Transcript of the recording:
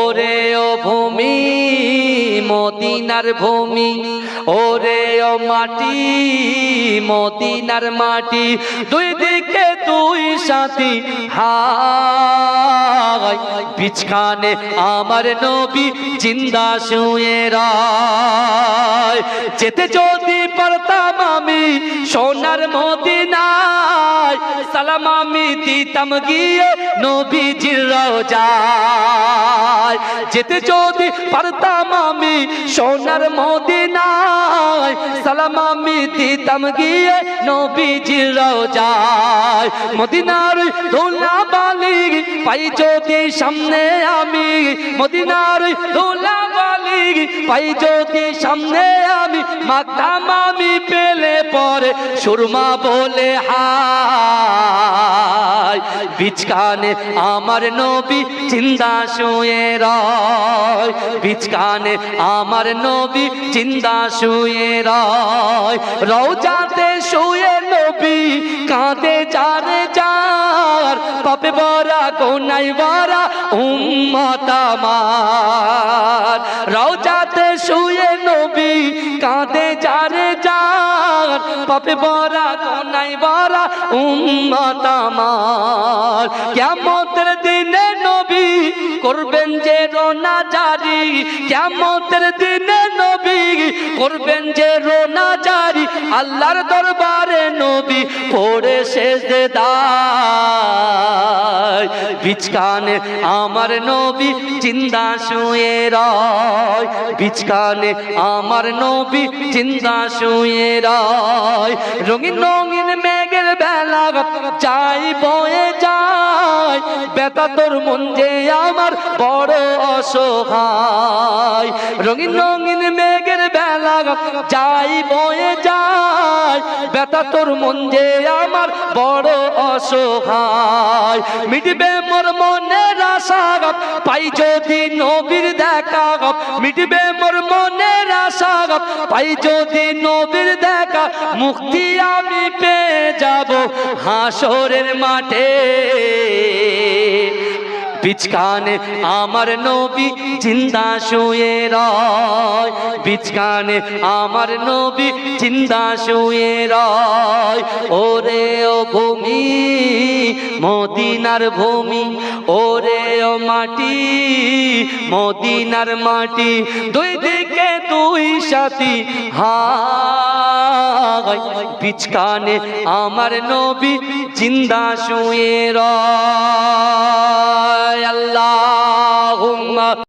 ওরে ও ভূমি, মদিনার ভূমি, ওরে ও মাটি, মদিনার মাটি, দুই দিকে দুই সাথী হাই বিছখানে আমার নবী জিন্দা শুয়ে যেতে যদি পারতাম আমি সোনার মদিনায়, সালাম আমি দিতাম গিয়ে নবীজির রোজায়। যেতে যদি পারতাম আমি সোনার মদিনায়, সালাম আমি দিতাম গিয়ে নবীজির রোজায়। মদিনার দোলা বালি পাই যদি সামনে আমি, মদিনার দোলা পাই যদি সামনে আমি মাতাম আমি পেলে পরে সুরমা বলে হাই। বিচকানে আমার নবী চিন্তা শুয়ে রয়। বিচকানে আমার নবী চিন্তা শুয়ে রয়। রওজাতে শুয়ে নবী কাঁদে চারে চার পাপে বরা কোনাই বরা উম্মত আমার। রওজাতে শুয়ে নবী কাঁদে চারে চার পাপে বরা কোনাই বরা উম্মত আমার। কেমতের দিনে নবী করবেন যে রোনা জারি কেমতের দিনে নবী করবেন যে রোনা জারি। আল্লাহর দরবারে নবী পড়ে শেষ দে বিচকানে আমার নবী চিন্তা শুয়ে রয়। বিচকানে আমার নবী চিন্তা শুয়ে রয়। রঙিন রঙিন মেঘের বেলা চাই বয়ে যায়। বেতা তোর মন যে আমার বড় অসহায়। রঙিন রঙিন মেঘের বেলা যাই বয়ে যায়। বেতা তোর মন যে আমার বড় অসহায়। মিটবে মোর মনের আশা পাই যদি নবীর দেখা মিটবে মোর মনের আশা পাই যদি নবীর দেখা, মুক্তি আমি পেয়ে যাব হাসরের মাঠে। বিচকানে আমার নবী জিন্দা শুয়ে রয়। বিচকানে আমার নবী চিন্তা শুয়ে রয়। ওরে ও ভূমি, মদিনার ভূমি, ওরে ও মাটি, মদিনার মাটি, দুই দিকে দুই সাথী হাই বিচকানে আমার নবী জিন্দা শুয়ে রয়। আল্লাহ